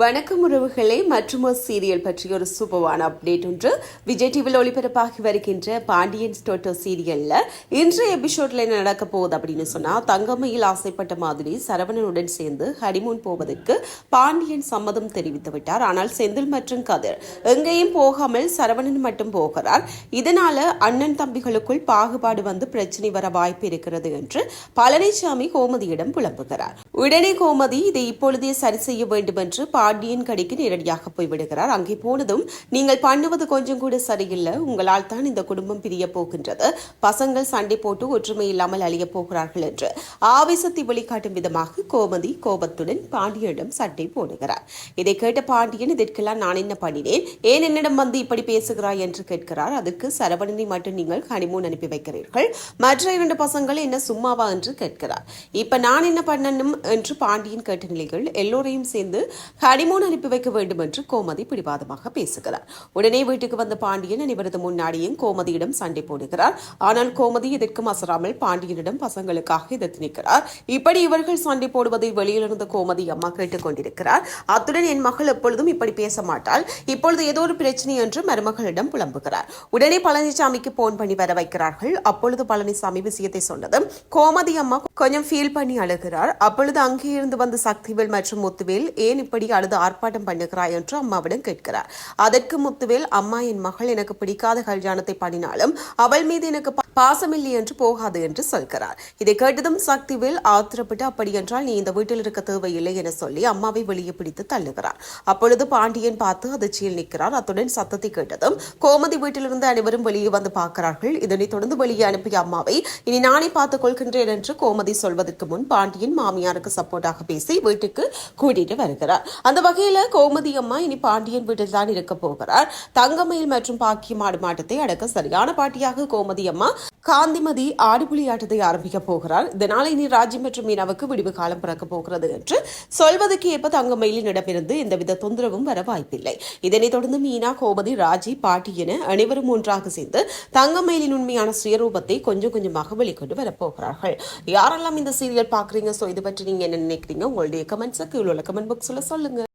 வணக்கம் உறவுகளே மற்றும் ஒரு சீரியல் பற்றிய ஒரு சூப்பரான அப்டேட் ஒன்று. விஜய் டிவியில் ஒளிபரப்பாகி வருகின்ற பாண்டியன் ஸ்டோட்டோ சீரியலில் இன்றைய எபிசோட்ல என்ன நடக்க போகுது அப்படின்னு சொன்னால் தங்கமையில் ஆசைப்பட்ட மாதிரி சரவணனுடன் சேர்ந்து ஹனிமூன் போவதற்கு பாண்டியன் சம்மதம் தெரிவித்து விட்டார். ஆனால் செந்தில் மற்றும் கதிர் எங்கேயும் போகாமல் சரவணன் மட்டும் போகிறார். இதனால அண்ணன் தம்பிகளுக்குள் பாகுபாடு வந்து பிரச்சனை வர வாய்ப்பு இருக்கிறது என்று பழனிசாமி கோமதியிடம் புலம்புகிறார். உடனே கோமதி இதை இப்பொழுதே சரி செய்ய வேண்டும் என்று பாண்டியன் கடைக்கு நேரடியாக போய்விடுகிறார். அங்கே போனதும் நீங்கள் பண்ணுவது கொஞ்சம் கூட சரியில்லை. உங்களால் தான் இந்த குடும்பம் பிரிய போகின்றது. பசங்கள் சண்டை போட்டு ஒற்றுமை இல்லாமல் அழிய போகிறார்கள் என்று ஆவேசத்தை வெளிக்காட்டும் விதமாக கோமதி கோபத்துடன் பாண்டியனிடம் சண்டை போடுகிறார். இதை கேட்ட பாண்டியன் இதற்கெல்லாம் நான் என்ன பண்ணினேன்? ஏன் என்னிடம் வந்து இப்படி பேசுகிறாய்? என்று கேட்கிறார். அதற்கு சரவணனை மட்டும் நீங்கள் ஹனிமூன் அனுப்பி வைக்கிறீர்கள். மற்ற இரண்டு பசங்கள் என்ன சும்மாவா? என்று கேட்கிறார். இப்ப நான் என்ன பண்ணணும்? என்று பாண்டியன் கேட்ட நிலையில் எல்லோரையும் சேர்ந்து ஹனிமூன் அனுப்பி வைக்க வேண்டும் என்று கோமதி பிடிவாதமாக பேசுகிறார். உடனே வீட்டுக்கு வந்த பாண்டியன் அனைவரது முன்னாடியும் கோமதியிடம் சண்டை போடுகிறார். ஆனால் கோமதி இதற்கு அசராமல் பாண்டியனிடம் பசங்களுக்காக எதிர்த்து நிற்கிறார். இப்படி இவர்கள் சண்டை போடுவதை வெளியில் கோமதி அம்மா கேட்டுக் கொண்டிருக்கிறார். அத்துடன் என் மகள் எப்பொழுதும் இப்படி பேச மாட்டாள். இப்பொழுது ஏதோ ஒரு பிரச்சனை என்று மருமகளிடம் புலம்புகிறார். உடனே பழனிசாமிக்கு போன் பண்ணி வர வைக்கிறார்கள். அப்பொழுது பழனிசாமி விஷயத்தை சொன்னதும் கோமதி அம்மா கொஞ்சம் ஃபீல் பண்ணி அழுகிறார். அப்பொழுது அங்கே இருந்து வந்த சக்திவேல் மற்றும் முத்துவேல் ஏன் இப்படி அழுது ஆர்ப்பாட்டம் பண்ணுகிறாய் என்று அம்மாவிடம் கேட்கிறார். அதற்கு முத்துவேல் அம்மா என் மகள் எனக்கு பிடிக்காத கல்யாணத்தை பண்ணினாலும் அவள் மீது எனக்கு பாசமில்லை என்று போகாது என்று சொல்கிறார். இதை கேட்டதும் சக்திவேல் ஆத்திரப்பட்டு அப்படியென்றால் நீ இந்த வீட்டில் இருக்க தேவையில்லை என சொல்லி அம்மாவை வெளியே பிடித்து தள்ளுகிறார். அப்பொழுது பாண்டியன் பார்த்து அதிர்ச்சியில் நிற்கிறார். அத்துடன் சத்தத்தை கேட்டதும் கோமதி வீட்டிலிருந்து அனைவரும் வெளியே வந்து பார்க்கிறார்கள். இதனை தொடர்ந்து வெளியே அனுப்பிய அம்மாவை இனி நானே பார்த்துக் கொள்கின்றேன் என்று கோமதி சொல்வதற்கு முன் பாண்டியன் மாமியாருக்கு சப்போர்ட்டாக பேசி வீட்டுக்கு கூட்டிட்டு வருகிறார். அந்த வகையில் கோமதி அம்மா இனி பாண்டியன் வீட்டில் தான் இருக்க போகிறார். தங்கமயில் மற்றும் பாக்கியம் ஆடு மாட்டத்தை அடக்க சரியான பாட்டியாக கோமதி அம்மா காந்திமதி ஆடுபுலி ஆட்டத்தை ஆரம்பிக்க போகிறார். இதனால் இனி ராஜி மற்றும் மீனாவுக்கு விடிவு காலம் பிறக்க போகிறது என்று சொல்வதற்கு ஏற்ப தங்கமயிலினிடமிருந்து எந்தவித தொந்தரவும் வர வாய்ப்பில்லை. இதனைத் தொடர்ந்து மீனா கோமதி ராஜி பாட்டி என அனைவரும் ஒன்றாக சேர்ந்து தங்கமயிலின் உண்மையான சுயரூபத்தை கொஞ்சம் கொஞ்சமாக வெளிக்கொண்டு வரப்போகிறார்கள் யாரெல்லாம் இந்த சீரியல் பார்க்குறீங்க? ஸோ இது பற்றி நீங்கள் என்ன நினைக்கிறீங்க? உங்களுடைய கமெண்ட்ஸை கீழே உள்ள கமெண்ட் பாக்ஸில் சொல்லுங்க.